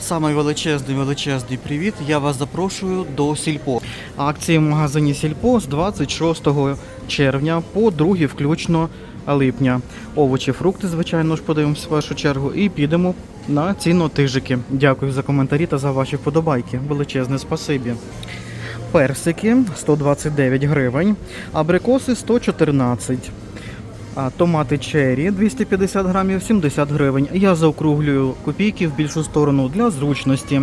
Самий величезний величезний привіт. Я вас запрошую до Сільпо. Акції в магазині Сільпо з 26 червня по 2 включно липня. Овочі, фрукти, звичайно ж, подивимось в першу чергу. І підемо на цінотижики. Дякую за коментарі та за ваші вподобайки. Величезне спасибі. Персики 129 гривень, абрикоси 114. А томати черрі 250 грамів 70 гривень. Я заокруглюю копійки в більшу сторону для зручності.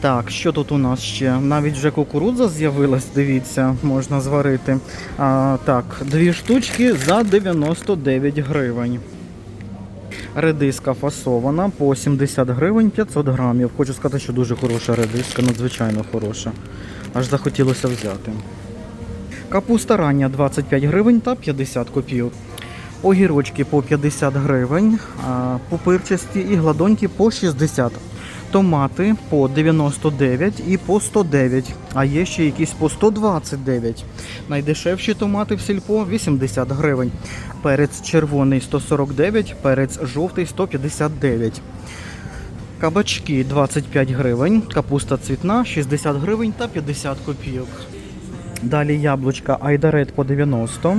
Так, що тут у нас ще? Навіть вже кукурудза з'явилась, дивіться, можна зварити. А, так, дві штучки за 99 гривень. Редиска фасована по 70 гривень 500 грамів. Хочу сказати, що дуже хороша редиска, надзвичайно хороша. Аж захотілося взяти. Капуста рання 25 гривень та 50 копійок. Огірочки по 50 гривень, пупирчасті і гладонькі по 60. Томати по 99 і по 109, а є ще якісь по 129. Найдешевші томати в сільпо 80 гривень. Перець червоний 149, перець жовтий 159. Кабачки 25 гривень, капуста цвітна 60 гривень та 50 копійок. Далі яблучка Айдарет по 90.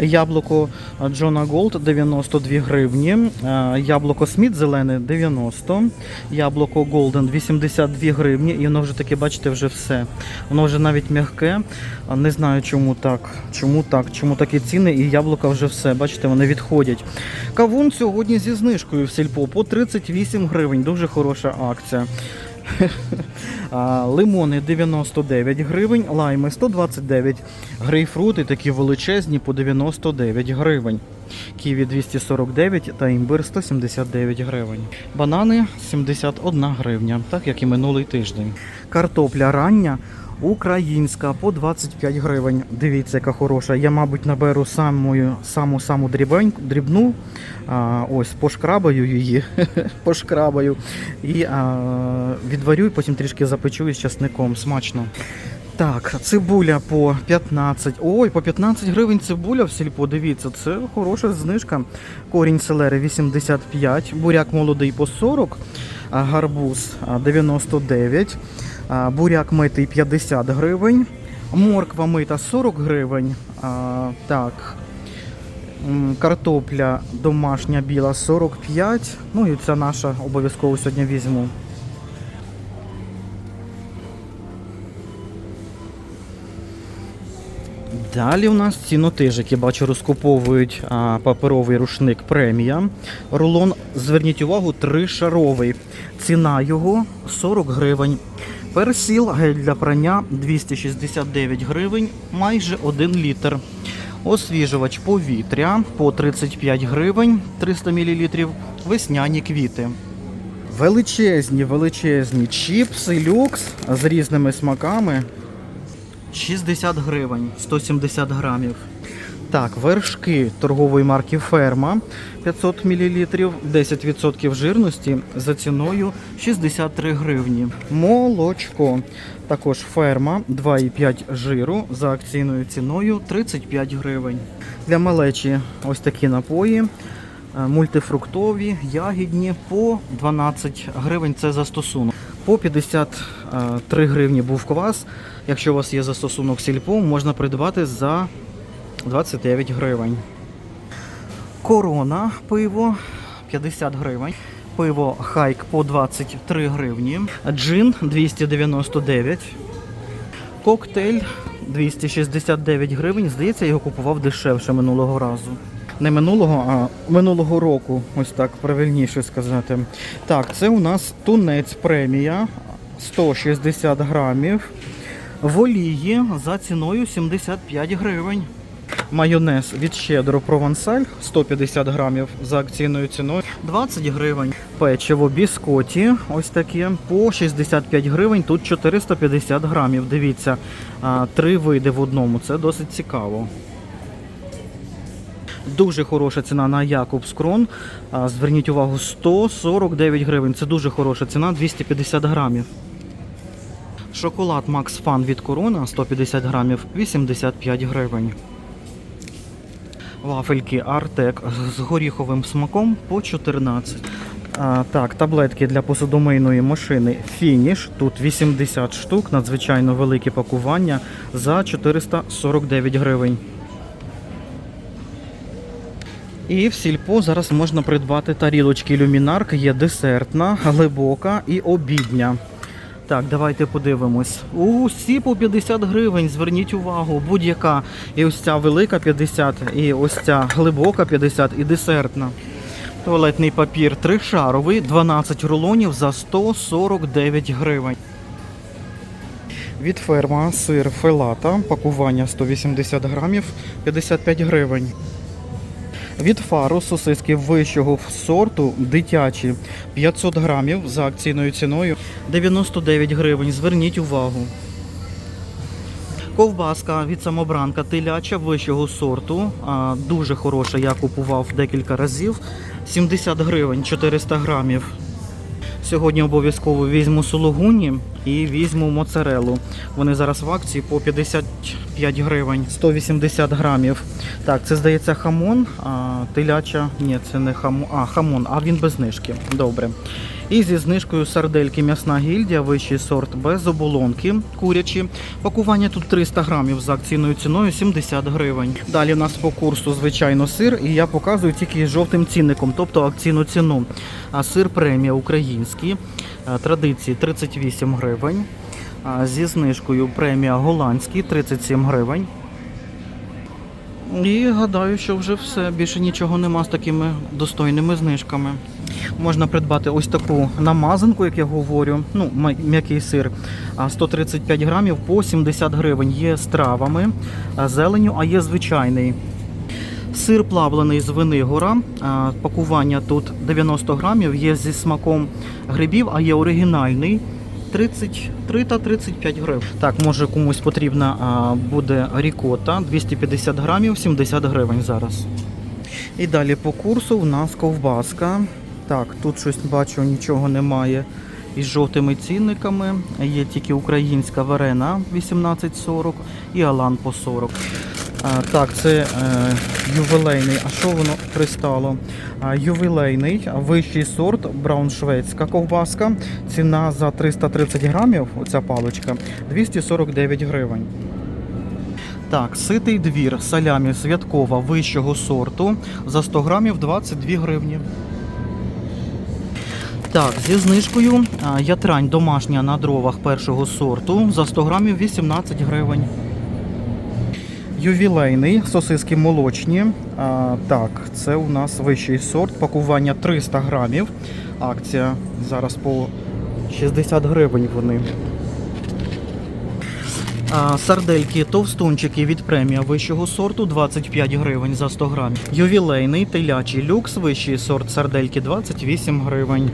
Яблуко Джона Голд 92 гривні. Е, Яблуко Сміт зелене 90. Яблуко Голден 82 гривні. І воно вже таке, бачите, вже все. Воно вже навіть м'яке. Не знаю, чому так. Чому так? Чому такі ціни і яблука вже все. Бачите, вони відходять. Кавун сьогодні зі знижкою в сільпо по 38 гривень. Дуже хороша акція. Лимони 99 гривень, лайми 129, грейпфрути такі величезні по 99 гривень. Ківі 249 та імбир 179 гривень. Банани 71 гривня, так як і минулий тиждень. Картопля рання українська по 25 гривень. Дивіться, яка хороша. Я, мабуть, наберу саму саму саму дрібну. А, ось пошкрабаю її, пошкрабаю і а, відварю, і потім трішки запечу із часником. Смачно. Так, цибуля по 15. Ой, по 15 гривень цибуля в сільпо, дивіться, це хороша знижка. Корінь селери 85, буряк молодий по 40, а гарбуз 99, а, буряк митий 50 гривень, морква мита 40 гривень. Так, картопля домашня біла 45. Ну і ця наша обов'язково сьогодні візьму. Далі у нас цінотижики. Бачу, розкуповують а, паперовий рушник премія. Рулон, зверніть увагу, тришаровий. Ціна його 40 гривень. Персіл, гель для прання 269 гривень, майже 1 літр. Освіжувач повітря по 35 гривень 300 мл. Весняні квіти. Величезні, величезні чіпси люкс з різними смаками. 60 гривень, 170 грамів. Так, вершки торгової марки Ферма 500 мл, 10% жирності за ціною 63 гривні. Молочко. Також ферма 2,5 жиру за акційною ціною 35 гривень. Для малечі ось такі напої. е, Мультифруктові, ягідні по 12 гривень це за стосунок. По 53 гривні був квас. Якщо у вас є застосунок сільпо, можна придбати за 29 гривень. Корона пиво 50 гривень. Пиво хайк по 23 гривні. Джин 299. Коктейль 269 гривень. Здається, я його купував дешевше минулого разу. Не минулого, а минулого року, ось так правильніше сказати. Так, це у нас тунець премія 160 грамів. В олії за ціною 75 гривень. Майонез від щедро провансаль 150 грамів за акційною ціною 20 гривень. Печиво біскоті, ось таке, по 65 гривень, тут 450 грамів. Дивіться, три види в одному. Це досить цікаво. Дуже хороша ціна на Якобс Крон. Зверніть увагу, 149 гривень. Це дуже хороша ціна, 250 грамів. Шоколад Max Fun від Корона 150 грамів 85 гривень. Вафельки Артек з горіховим смаком по 14. А, так, таблетки для посудомийної машини Фініш. Тут 80 штук, надзвичайно велике пакування за 449 гривень. І в сільпо зараз можна придбати тарілочки люмінарк, є десертна, глибока і обідня. Так, давайте подивимось. Усі по 50 гривень. Зверніть увагу, будь-яка. І ось ця велика 50, і ось ця глибока 50 і десертна. Туалетний папір тришаровий, 12 рулонів за 149 гривень. Від ферма сир фелата, пакування 180 грамів, 55 гривень. Від фару сосиски вищого сорту дитячі 500 грамів за акційною ціною 99 гривень. Зверніть увагу. Ковбаска від самобранка теляча вищого сорту. Дуже хороша, я купував декілька разів. 70 гривень 400 грамів. Сьогодні обов'язково візьму сулугуні і візьму моцарелу. Вони зараз в акції по 55 гривень, 180 грамів. Так, це здається хамон, а теляча. Ні, це не хамон, а хамон, а він без знижки. Добре. І зі знижкою сардельки м'ясна гільдія, вищий сорт без оболонки, курячі. Пакування тут 300 грамів за акційною ціною 70 гривень. Далі у нас по курсу, звичайно, сир, і я показую тільки жовтим цінником, тобто акційну ціну. А сир премія український, е, традиції 38 гривень. Зі знижкою премія голландський 37 гривень. І гадаю, що вже все. Більше нічого нема з такими достойними знижками. Можна придбати ось таку намазанку, як я говорю. Ну, м'який сир. 135 грамів по 70 гривень. Є з травами, зеленю, а є звичайний. Сир плавлений з Винигора. Пакування тут 90 грамів, є зі смаком грибів, а є оригінальний. 33 та 35 гривень. Так, може комусь потрібна а, буде рікота 250 грамів, 70 гривень зараз. І далі по курсу у нас ковбаска. Так, тут щось бачу, нічого немає із жовтими цінниками. Є тільки українська варена 18,40 і Алан по 40. Так, це е, ювілейний. А що воно пристало? Ювілейний, вищий сорт, брауншвейцька ковбаска. Ціна за 330 грамів, оця паличка, 249 гривень. Так, ситий двір, салямі святкова вищого сорту за 100 грамів 22 гривні. Так, зі знижкою ятрань домашня на дровах першого сорту за 100 грамів 18 гривень. Ювілейний, сосиски молочні. А, так, це у нас вищий сорт, пакування 300 грамів. Акція зараз по 60 гривень вони. Сардельки товстунчики від премія вищого сорту 25 гривень за 100 грамів. Ювілейний телячий люкс, вищий сорт сардельки 28 гривень.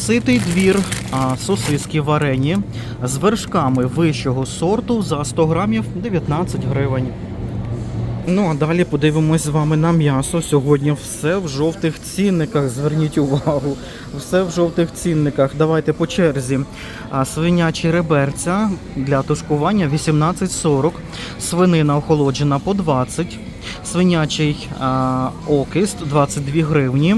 Ситий двір, а, сосиски варені з вершками вищого сорту за 100 грамів 19 гривень. Ну а далі подивимось з вами на м'ясо. Сьогодні все в жовтих цінниках. Зверніть увагу, все в жовтих цінниках. Давайте по черзі. Свинячі реберця для тушкування 18,40, свинина охолоджена по 20, свинячий а, окист 22 гривні,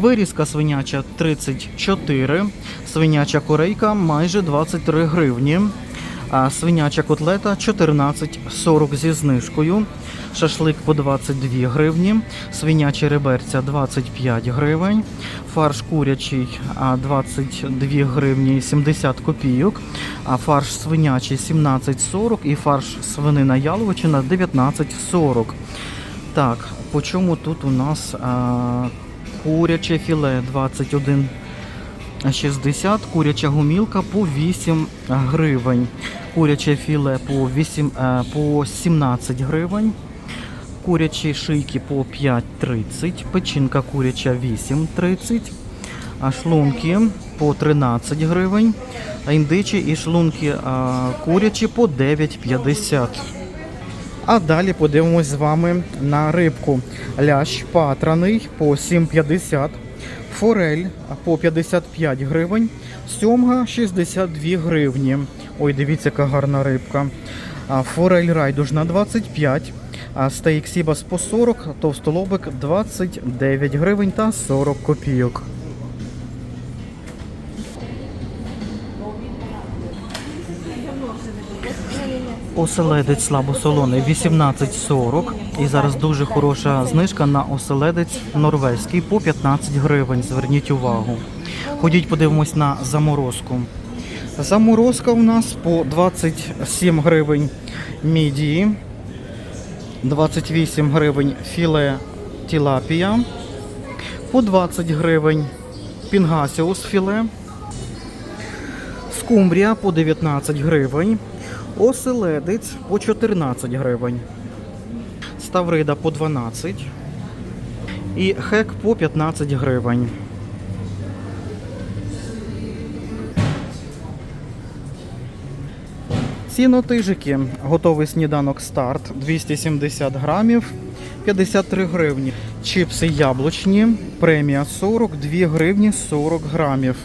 вирізка свиняча 34, свиняча корейка майже 23 гривні. А свиняча котлета 14,40 зі знижкою. Шашлик по 22 гривні, свинячі реберця 25 гривень, фарш курячий 22 гривні 70 копійок, а фарш свинячий 17,40 і фарш свинина яловичина 19,40. Так, по чому тут у нас а, куряче філе? 21 60, куряча гумілка по 8 гривень, куряче філе по, 8, е, по 17 гривень, курячі шийки по 5,30, печінка куряча 8,30, а шлунки по 13 гривень, індичі і шлунки а, курячі по 9,50. А далі подивимось з вами на рибку. Лящ патраний по 7,50. Форель по 55 гривень, сьомга 62 гривні. Ой, дивіться, яка гарна рибка. Форель райдужна 25, стейк Сібас по 40, товстолобик 29 гривень та 40 копійок. Оселедець слабосолоний 18,40. І зараз дуже хороша знижка на оселедець норвезький по 15 гривень. Зверніть увагу. Ходіть, подивимось на заморозку. Заморозка у нас по 27 гривень мідії, 28 гривень філе тілапія, по 20 гривень пінгасіус філе, скумбрія по 19 гривень, оселедець по 14 гривень, ставрида по 12 і хек по 15 гривень. Цінотижики. Готовий сніданок старт 270 грамів, 53 гривні. Чипси яблучні, премія 42 гривні 40 грамів.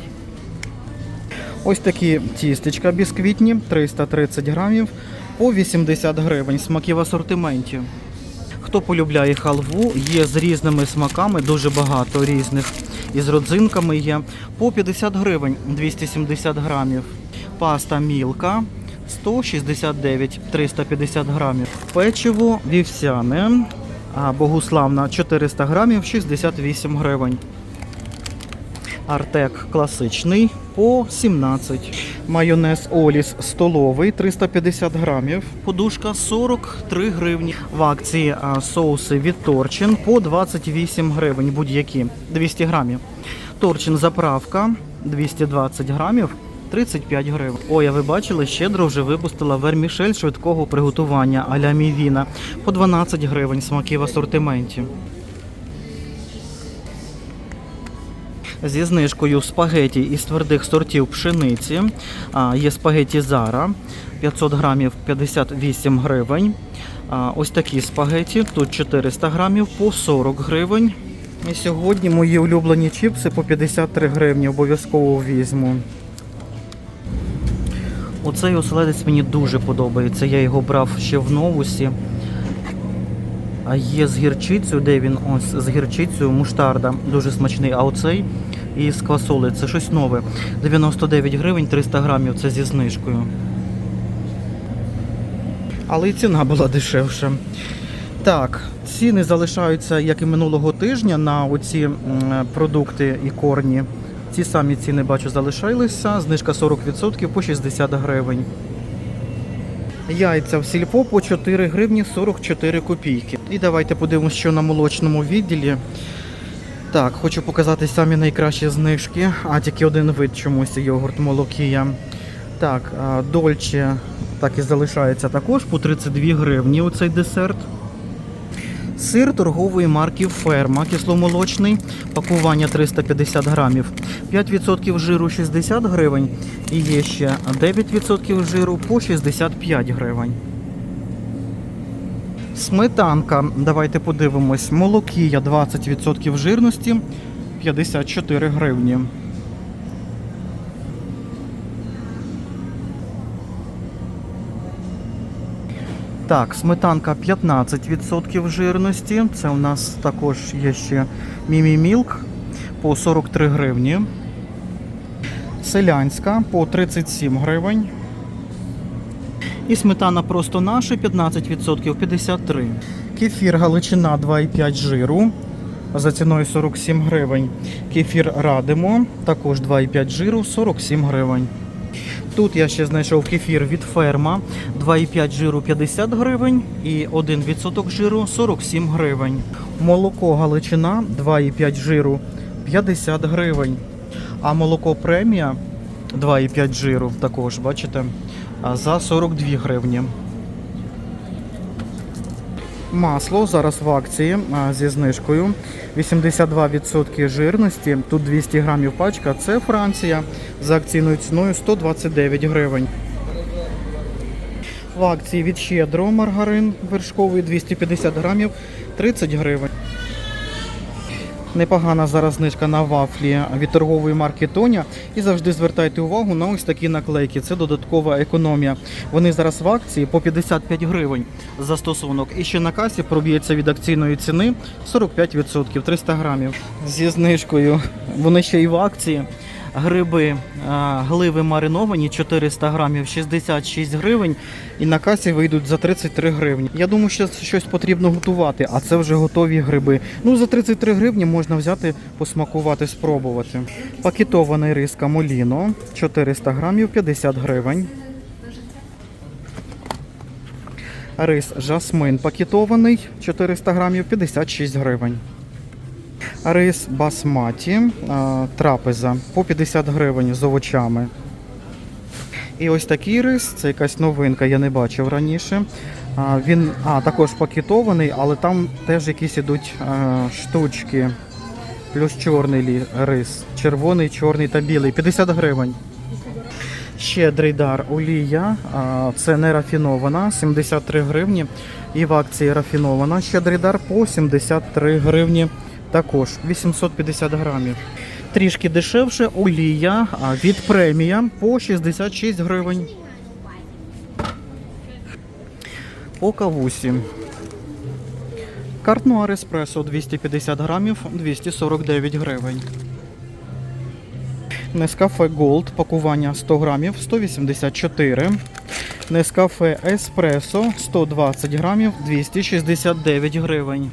Ось такі тістечка бісквітні 330 грамів по 80 гривень. Смаки в асортименті. Хто полюбляє халву, є з різними смаками, дуже багато різних. І з родзинками є по 50 гривень 270 грамів. Паста мілка 169 350 грамів. Печиво вівсяне, богуславна 400 грамів 68 гривень. Артек класичний по 17. Майонез Оліс столовий 350 грамів. Подушка 43 гривні. В акції соуси від Торчин по 28 гривень будь-які 200 грамів. Торчин заправка 220 грамів. 35 гривень. Ой, а ви бачили, щедро вже випустила вермішель швидкого приготування а-ля мівіна по 12 гривень смаки в асортименті. зі знижкою спагеті із твердих сортів пшениці. Є спагеті Зара 500 грамів 58 гривень. Ось такі спагеті, тут 400 грамів по 40 гривень. І сьогодні мої улюблені чіпси по 53 гривні. Обов'язково візьму. Оцей оселедець мені дуже подобається. Я його брав ще в новусі. А є з гірчицею, де він ось з гірчицею муштарда, дуже смачний. А оцей із квасоли це щось нове. 99 гривень 300 грамів, це зі знижкою. Але і ціна була дешевша. Так, ціни залишаються, як і минулого тижня, на оці продукти і корні. Ці самі ціни бачу залишилися. Знижка 40% по 60 гривень. Яйця в сільпо по 4 гривні 44 копійки. І давайте подивимося, що на молочному відділі. Так, хочу показати самі найкращі знижки, а тільки один вид чомусь йогурт молокія. Так, Дольче так і залишається також по 32 гривні оцей десерт. Сир торгової марки Ферма кисломолочний, пакування 350 грамів, 5% жиру 60 гривень і є ще 9% жиру по 65 гривень. Сметанка, давайте подивимось, молокія 20% жирності 54 гривні. Так, сметанка 15% жирності. Це у нас також є ще Мімі Мілк по 43 гривні. Селянська по 37 гривень. І сметана просто наша 15% 53. Кефір Галичина 2,5 жиру за ціною 47 гривень. Кефір Радимо також 2,5 жиру 47 гривень. Тут я ще знайшов кефір від ферма 2,5 жиру 50 гривень і 1% жиру 47 гривень. Молоко Галичина 2,5 жиру 50 гривень. А молоко премія 2,5 жиру також, бачите, за 42 гривні. Масло зараз в акції зі знижкою. 82% жирності. Тут 200 грамів пачка. Це Франція за акційною ціною 129 гривень. В акції від Щедро маргарин вершковий 250 грамів 30 гривень. Непогана зараз знижка на вафлі від торгової марки Тоня. І завжди звертайте увагу на ось такі наклейки. Це додаткова економія. Вони зараз в акції по 55 гривень за стосунок. І ще на касі проб'ється від акційної ціни 45% 300 грамів. Зі знижкою. Вони ще і в акції. Гриби гливи мариновані 400 грамів 66 гривень. І на касі вийдуть за 33 гривні. Я думаю, що щось потрібно готувати, а це вже готові гриби. Ну за 33 гривні можна взяти, посмакувати, спробувати. Пакетований рис камоліно 400 грамів 50 гривень. Рис жасмин пакетований 400 грамів 56 гривень. Рис басматі трапеза по 50 гривень з овочами. І ось такий рис, це якась новинка, я не бачив раніше. Він а, також пакетований, але там теж якісь ідуть а, штучки. Плюс чорний рис. Червоний, чорний та білий. 50 гривень. Щедрий дар олія. Це не рафінована, 73 гривні. І в акції рафінована. Щедрий дар по 73 гривні. Також 850 грамів. Трішки дешевше олія від премія по 66 гривень. По кавусі. Картнуар еспресо 250 грамів 249 гривень. Нескафе Gold пакування 100 грамів 184. Нескафе Еспресо 120 грамів 269 гривень.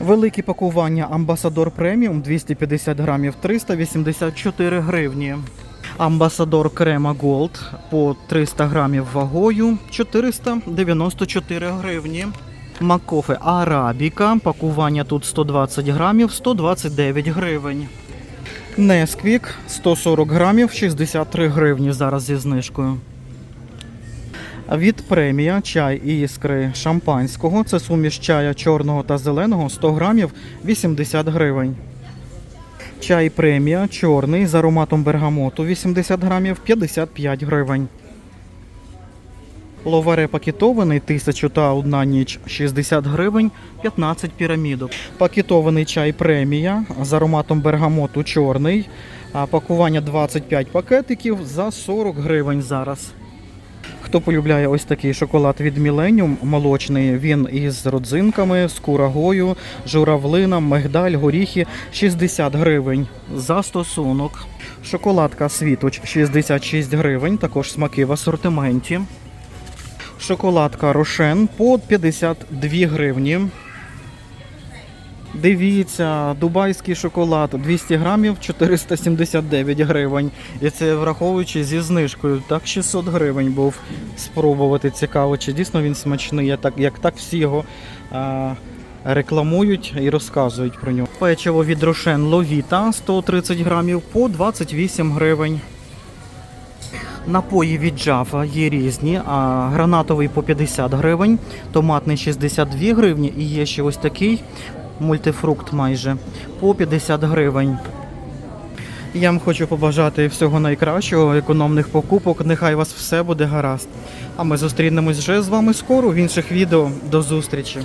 Великі пакування Амбасадор Преміум 250 грамів 384 гривні. Амбасадор Крема Gold по 300 грамів вагою 494 гривні. Макофе Арабіка пакування тут 120 грамів 129 гривень. Несквік 140 грамів 63 гривні зараз зі знижкою. Від премія чай і іскри шампанського. Це суміш чая чорного та зеленого 100 грамів 80 гривень. Чай премія чорний з ароматом бергамоту 80 грамів 55 гривень. Ловаре пакетований 1000 та одна ніч 60 гривень 15 пірамідок. Пакетований чай премія з ароматом бергамоту чорний. Пакування 25 пакетиків за 40 гривень зараз. Хто полюбляє ось такий шоколад від Міленіум молочний, він із родзинками, з курагою, журавлином, мигдаль, горіхи 60 гривень за стосунок. Шоколадка Світоч 66 гривень, також смаки в асортименті. Шоколадка Рошен по 52 гривні. Дивіться, дубайський шоколад 200 грамів 479 гривень. І це враховуючи зі знижкою. Так 600 гривень був спробувати. Цікаво, чи дійсно він смачний, так, як так всі його а, рекламують і розказують про нього. Печиво від Рошен Ловіта 130 грамів по 28 гривень. Напої від Java є різні, а гранатовий по 50 гривень, томатний 62 гривні і є ще ось такий мультифрукт майже по 50 гривень. Я вам хочу побажати всього найкращого, економних покупок. Нехай у вас все буде гаразд. А ми зустрінемось вже з вами скоро в інших відео. До зустрічі!